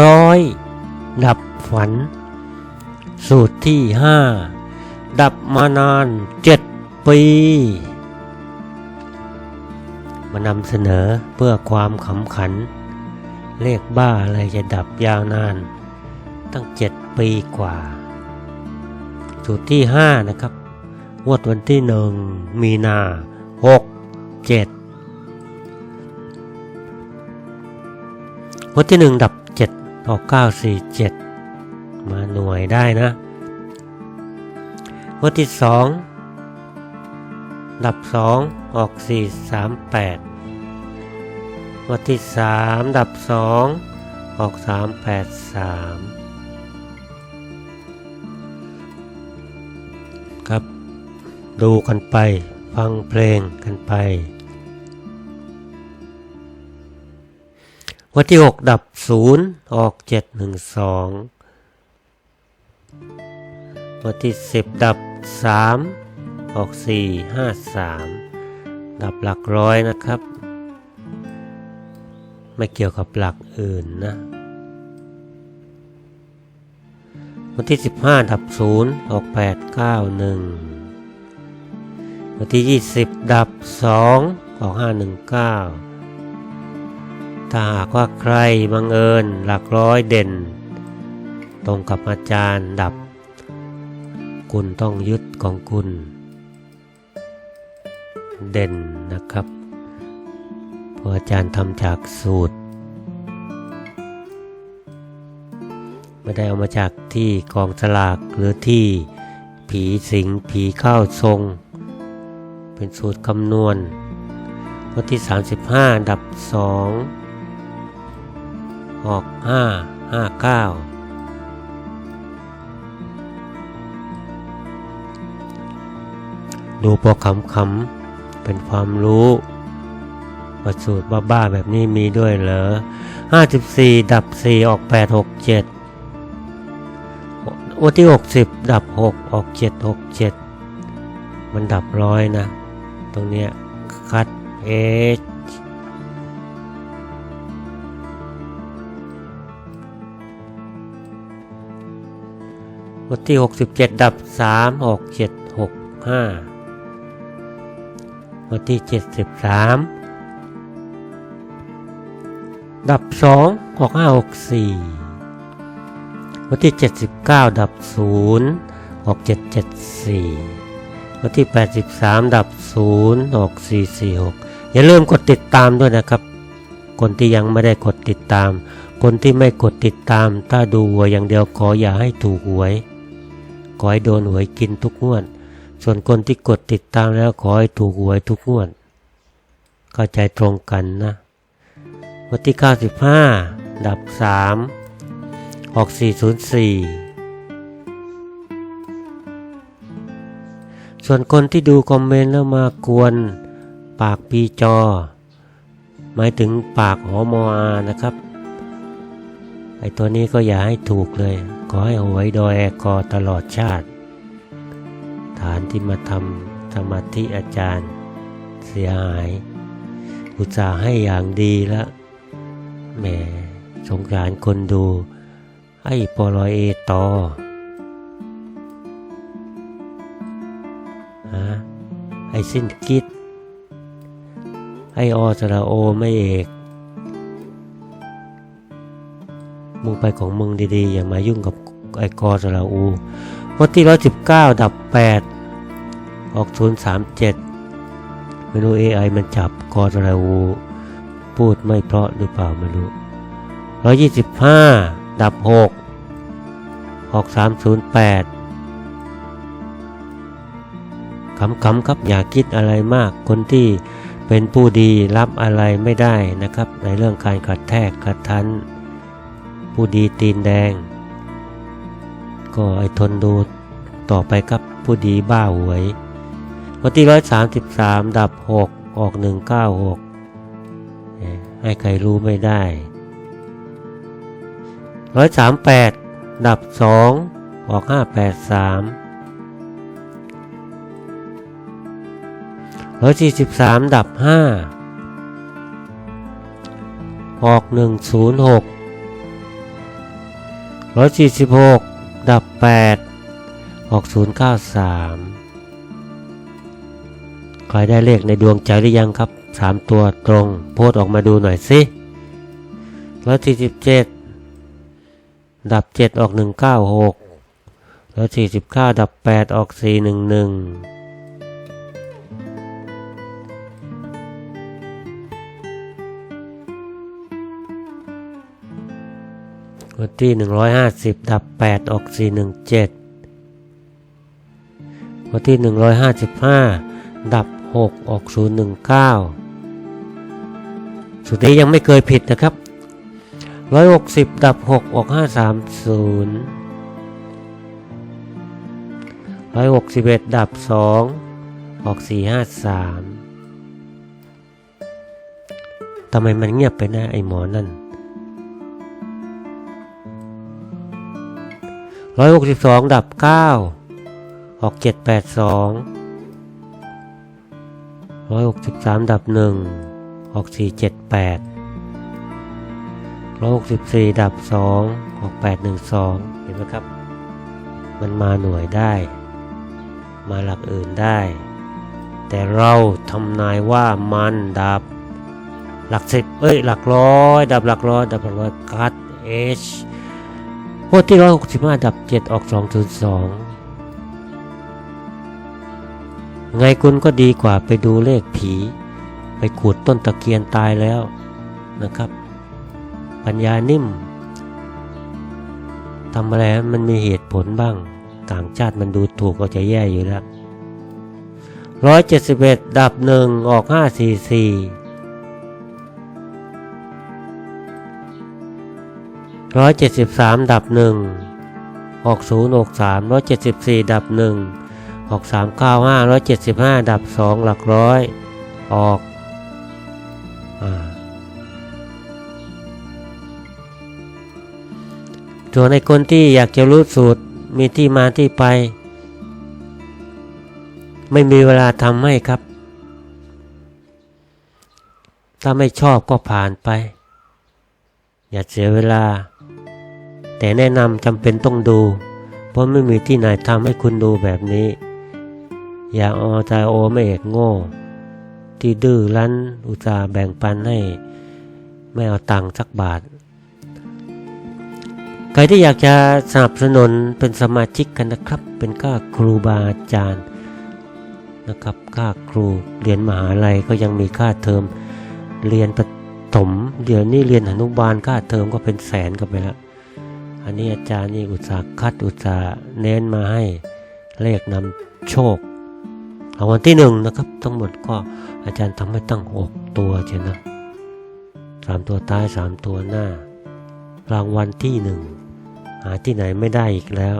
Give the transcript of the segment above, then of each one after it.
ร้อย ดับฝัน สูตรที่ห้าดับมานานเจ็ดปี มานำเสนอเพื่อความขำขัน เลขบ้าอะไรจะดับยาวนาน ตั้งเจ็ดปีกว่า สูตรที่ห้านะครับงวดวันที่หนึ่งมีนาหกเจ็ดงวดที่หนึ่งดับ เออกเก้าสี่เจ็ดมาหน่วยได้นะงวดที่สองดับสองออกสี่สามแปดงวดที่สามดับสองออกสามแปดสามครับ ดูกันไปฟังเพลงกันไป วันที่ 6 ดับ 0 ออก 712 วันที่ 10 ดับ 3 ออก 453 ดับหลักร้อยนะครับ ไม่เกี่ยวกับหลักอื่นนะ วันที่ 15 ดับ 0 ออก 891 วันที่ 20 ดับ 2 ออก 519 ถ้าหากว่าใครบังเอิญหลักร้อยเด่น ตรงกับอาจารย์ดับ คุณต้องยึดของคุณ เด่นนะครับเพราะอาจารย์ทำจากสูตร ไม่ได้เอามาจากที่กองสลากหรือที่ผีสิงผีเข้าทรง เป็นสูตรคำนวณวันที่ 35 ดับ 2 ออก5 5 9ดูพอคำคำเป็นความรู้ว่าสูตรบ้าๆแบบนี้มีด้วยเหรอ54ดับ4ออก8 6 7วันที่60ดับ6ออก7 6 7มันดับร้อยนะ ตรงเนี้ยคัดเอ ชวันที่ 67 ดับ 3 ออก 7 6 5วันที่ 73 ดับ 2 ออก 5 6 4วันที่ 79 ดับ 0 ออก 7 7 4วันที่ 83 ดับ 0 ออก 446 อย่าลืมกดติดตามด้วยนะครับ คนที่ยังไม่ได้กดติดตามคนที่ไม่กดติดตาม ถ้าดูหวยอย่างเดียวขออย่าให้ถูกหวย ขอให้โดนหวยกินทุกงวด ส่วนคนที่กดติดตามแล้วขอให้ถูกหวยทุกงวด เข้าใจตรงกันนะวันที่ 95 ดับ 3 ออก 404 ส่วนคนที่ดูคอมเมนต์แล้วมากวนปากปีจอ หมายถึงปากหอมออานะครับ ไอตัวนี้ก็อย่าให้ถูกเลย ขอให้หวยดอยแอกอตลอดชาติ ฐานที่มาทำสมาธิอาจารย์ เสียหาย อุตส่าห์ให้อย่างดีล้วแหมสงสารคนดูไอ้ปลอยเอตอฮะไอสิ้นคิด ไออสระโอไม่เอกมึงไปของมึงดีๆ อย่ามายุ่งกับ ไอกอสระอูวันที่ร้อยสิบเก้าดับแปดออกศูนย์สามเจ็ดไม่รู้เอไอมันจับกอสระอูพูดไม่เพราะหรือเปล่าไม่รู้ร้อยยี่สิบห้าดับหกออกสามศูนย์แปดขำๆครับอย่าคิดอะไรมากคนที่เป็นผู้ดีรับอะไรไม่ได้นะครับ ในเรื่องการกระแทกกระทัน ผู้ดีตีนแดง ก็ไอทนดูต่อไปครับผู้ดีบ้าหวย วันที่ร้อยสามสิบสามดับหกออกหนึ่งเก้าหกให้ใครรู้ไม่ได้ร้อยสามแปดดับสองออกห้าแปดสามร้อยสี่สิบสามดับห้าออกหนึ่งศูนย์หกร้อยสี่สิบหก ดับ 8 ออก 093 ใครได้เลขในดวงใจหรือยังครับ 3 ตัวตรง โพสออกมาดูหน่อยสิ147 ดับ 7 ออก 196 149 ดับ 8 ออก 411 วันที่หนึ่งร้อยห้าสิบดับแปดออกสี่หนึ่งเจ็ดวันที่หนึ่งร้อยห้าสิบห้าดับหกออกศูนย์หนึ่งเก้าสุดนี้ยังไม่เคยผิดนะครับร้อยหกสิบดับหกออกห้าสามศูนย์ร้อยหกสิบเอ็ดดับสองออกสี่ห้าสามทำไมมันเงียบไปนะไอหมอนั่น ร้อยหกสิบสองดับเก้าออกเจ็ดแปดสองร้อยหกสิบสามดับหนึ่งออกสี่เจ็ดแปดร้อยหกสิบสี่ดับสองออกแปดหนึ่งสองเห็นไหมครับ มันมาหน่วยได้ มาหลักอื่นได้ แต่เราทำนายว่ามันดับหลักสิบเอ้ยหลักร้อยดับหลักร้อยดับหลักร้อยคัดเงวดที่ 165 ดับ 7 ออก 202 ไงคุณก็ดีกว่าไปดูเลขผี ไปขูดต้นตะเกียนตายแล้วนะครับ ปัญญานิ่มทำอะไรมันมีเหตุผลบ้าง ต่างชาติมันดูถูกก็จะแย่อยู่แล้ว 171 ดับ 1 ออก 544 ร้อยเจ็ดสิบสามดับหนึ่งออกศูนย์ออกสามร้อยเจ็ดสิบสี่ดับหนึ่งออกสามเก้าห้าร้อยเจ็ดสิบห้าดับสองหลักร้อย ออกอ่าส่วนในคนที่อยากจะรู้สูตรมีที่มาที่ไป ไม่มีเวลาทำให้ครับ ถ้าไม่ชอบก็ผ่านไป อย่าเสียเวลา แต่แนะนำจำเป็นต้องดู เพราะไม่มีที่ไหนทำให้คุณดูแบบนี้ อย่าออใจโอไม่เอกโง่ ที่ดื้อรั้นอุตส่าห์แบ่งปันให้ ไม่เอาตังค์สักบาท ใครที่อยากจะสนับสนุนเป็นสมาชิกกันนะครับ เป็นค่าครูบาอาจารย์นะครับค่าครูเรียนมหาลัยก็ยังมีค่าเทอมเรียนประถม เดี๋ยวนี้เรียนอนุบาลค่าเทอมก็เป็นแสนกันไปแล้ว อันนี้อาจารย์นี่อุตสาห์คัดอุตสาห์เน้นมาให้เลขนำโชครางวัลที่หนึ่งนะครับ ทั้งหมดก็อาจารย์ทำให้ตั้งหกตัวเช่นนะสามตัวท้ายสามตัวหน้า รางวัลที่หนึ่งหาที่ไหนไม่ได้อีกแล้ว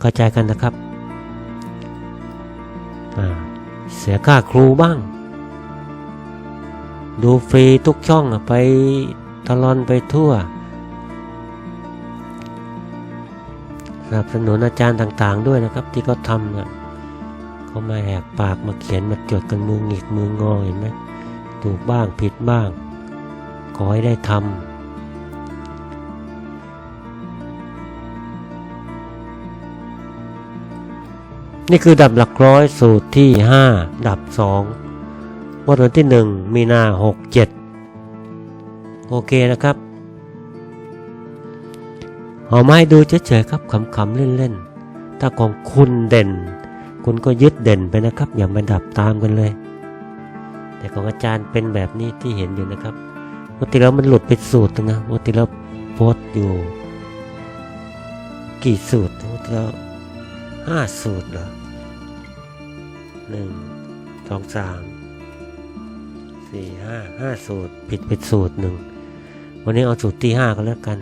เข้าใจกันนะครับเสียค่าครูบ้าง ดูฟรีทุกช่องไป ตลอนไปทั่ว สนับสนุนอาจารย์ต่างๆด้วยนะครับ ที่เขาทำนะเขามาแหกปากมาเขียนมาจดกันมือหงิกมืองอเห็นไหมถูกบ้างผิดบ้าง ขอให้ได้ทำนี่คือดับหลักร้อยสูตรที่ 5 ดับ 2 วันที่ 1 มีนา 67 โอเคนะครับ เอามาให้ดูเฉยๆครับขำๆเล่นๆ ถ้าของคุณเด่น คุณก็ยึดเด่นไปนะครับ อย่ามาดับตามกันเลย แต่ของอาจารย์เป็นแบบนี้ที่เห็นอยู่นะครับปกติแล้วมันหลุดไปสูตรนะปกติแล้วโพสอยู่ กี่สูตรปกติแล้วห้าสูตรเหรอหนึ่งสองสามสี่ห้าห้าสูตร ผิดไปสูตรหนึ่ง วันนี้เอาสูตรที่ห้าก็แล้วกัน